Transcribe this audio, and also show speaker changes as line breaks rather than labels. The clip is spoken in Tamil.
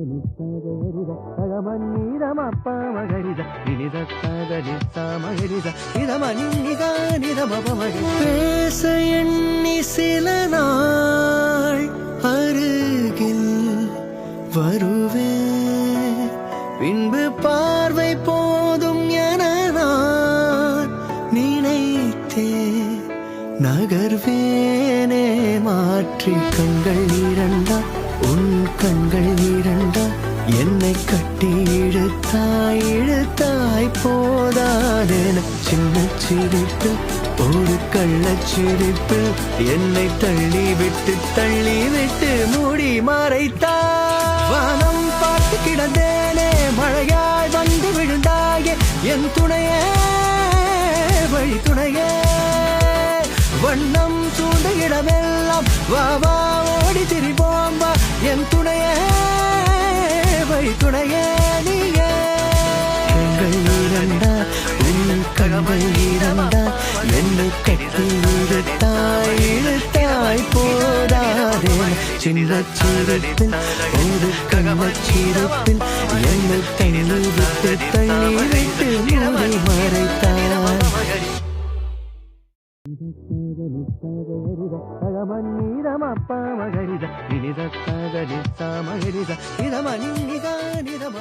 ನಿತ್ತಗರಿದ ತಗಮನ್ನೀರ ಮಪ್ಪ ಮಗರಿದ ನಿನಿದ ತಗ ನಿತ್ತ ಮಗರಿದ ಇದ ಮನ್ನಿಗ ನಿದ ಮಪ ಮಗ பேச எண்ணி சில நாள் அருகில் வருவேன் பின்பு பார்வை போதும் என நான் நினைத்தேன் நகர்வேனே மாற்றி கண்கள் இரண்டா உன் கண்கள் இரண்டா என்னை கட்டி இழுத்தாய் இழுத்தாய் போதாதென. சின்ன சிரிப்பு ஒரு கள்ள சிரிப்பு என்னை தள்ளி விட்டு தள்ளி விட்டு மூடி மறைத்தாய் வானம் பார்த்து கிடந்தேனே மழையாய் வந்து விழுந்தாயே என் துணையே வழி துணையே. வண்ணம் சூழ்ந்த இடமெல்லாம் வா வா என் துணைய வழி துணைய நீயே கண்கள் இரண்டா உன் கண்கள் இரண்டா என்னை கட்டி இழுத்தாய் இழுத்தாய் போதாதே சின்ன சிரிப்பில் ஒரு என்னை விட்டு விட்டு மூடி மறைத்தாய் నిమ నీరమప్ప మగరిద నిద నిద మగరిద నిదమ నిద నిదమ